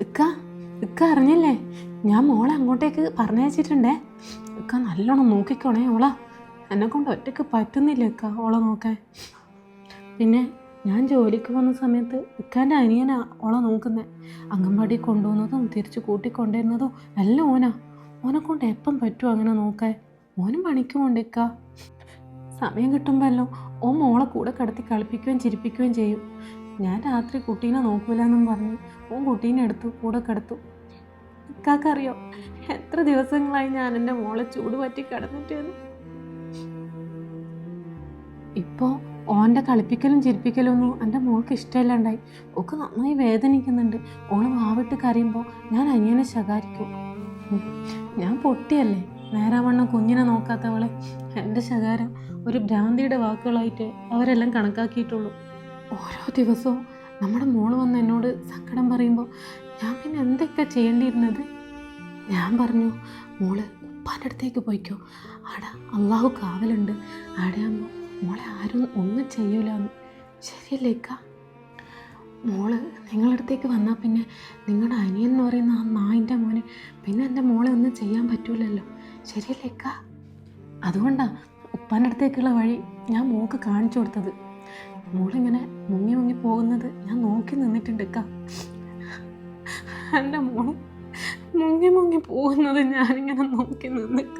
ഇക്ക ഇക്ക അറിഞ്ഞില്ലേ? ഞാൻ മോളെ അങ്ങോട്ടേക്ക് പറഞ്ഞയച്ചിട്ടുണ്ടേ. ഇക്ക നല്ലോണം നോക്കിക്കോണേ ഓളാ. എന്നെ കൊണ്ട് ഒറ്റയ്ക്ക് പറ്റുന്നില്ല ഇക്ക ഓളെ നോക്കാൻ. പിന്നെ ഞാൻ ജോലിക്ക് പോകുന്ന സമയത്ത് ഇക്കാന്റെ അനിയനാ ഓളെ നോക്കുന്നത് അംഗൻവാടി കൊണ്ടുപോകുന്നതും തിരിച്ച് കൂട്ടിക്കൊണ്ടുവരുന്നതും എല്ലാം ഓനാ. ഓനെ കൊണ്ട് എപ്പം പറ്റുമോ അങ്ങനെ നോക്കാൻ? ഓനും പണിക്കുമുണ്ട് ഇക്ക. സമയം കിട്ടുമ്പോഴല്ലോ ഓ മോളെ കൂടെ കടത്തി കളിപ്പിക്കുകയും ചിരിപ്പിക്കുകയും ചെയ്യും. ഞാൻ രാത്രി കുട്ടീനെ നോക്കൂല എന്നും പറഞ്ഞു ഓൻ കുട്ടീനെ എടുത്തു കൂടെ കിടത്തു. ഇക്കാക്കറിയോ എത്ര ദിവസങ്ങളായി ഞാൻ എന്റെ മോളെ ചൂട് പറ്റി കിടന്നിട്ട് ഇപ്പോൾ ഓന്റെ കളിപ്പിക്കലും ചിരിപ്പിക്കലും ഒന്നും എന്റെ മോൾക്ക് ഇഷ്ടമില്ലാണ്ടായി. ഒക്കെ നന്നായി വേദനിക്കുന്നുണ്ട്. ഓൾ വാവിട്ട് കരയുമ്പോൾ ഞാൻ അനിയനെ ശകാരിക്കും. ഞാൻ പൊട്ടിയല്ലേ? നേരാവണ്ണം കുഞ്ഞിനെ നോക്കാത്തവളെ. എന്റെ ശകാരം ഒരു ഭ്രാന്തിയുടെ വാക്കുകളായിട്ട് അവരെല്ലാം കണക്കാക്കിയിട്ടുള്ളൂ. ഓരോ ദിവസവും നമ്മുടെ മോൾ വന്ന് എന്നോട് സങ്കടം പറയുമ്പോൾ ഞാൻ പിന്നെ എന്തൊക്കെ ചെയ്യേണ്ടിയിരുന്നത്? ഞാൻ പറഞ്ഞു മോൾ ഉപ്പാന്റെ അടുത്തേക്ക് പോയിക്കോ. ആടെ അള്ളാഹു കാവലുണ്ട്. ആടെ ആകുമ്പോൾ മോളെ ആരും ഒന്നും ചെയ്യൂല ശരിയല്ലേ ഇക്ക മോൾ നിങ്ങളുടെ അടുത്തേക്ക് വന്നാൽ പിന്നെ നിങ്ങളുടെ അനിയൻ എന്ന് പറയുന്ന ആ നായിന്റെ മോനെ പിന്നെ എന്റെ മോളെ ഒന്നും ചെയ്യാൻ പറ്റൂലല്ലോ. ശരിയല്ലേ ഇക്ക അതുകൊണ്ടാണ് ഉപ്പാന്റെ അടുത്തേക്കുള്ള വഴി ഞാൻ മോക്ക് കാണിച്ചു കൊടുത്തത്. മോളിങ്ങനെ മുങ്ങി മുങ്ങി പോകുന്നത് ഞാൻ നോക്കി നിന്നിട്ടുണ്ട് കാ എന്റെ മോൾ മുങ്ങി മുങ്ങി പോകുന്നത് ഞാനിങ്ങനെ നോക്കി നിന്നിക്ക.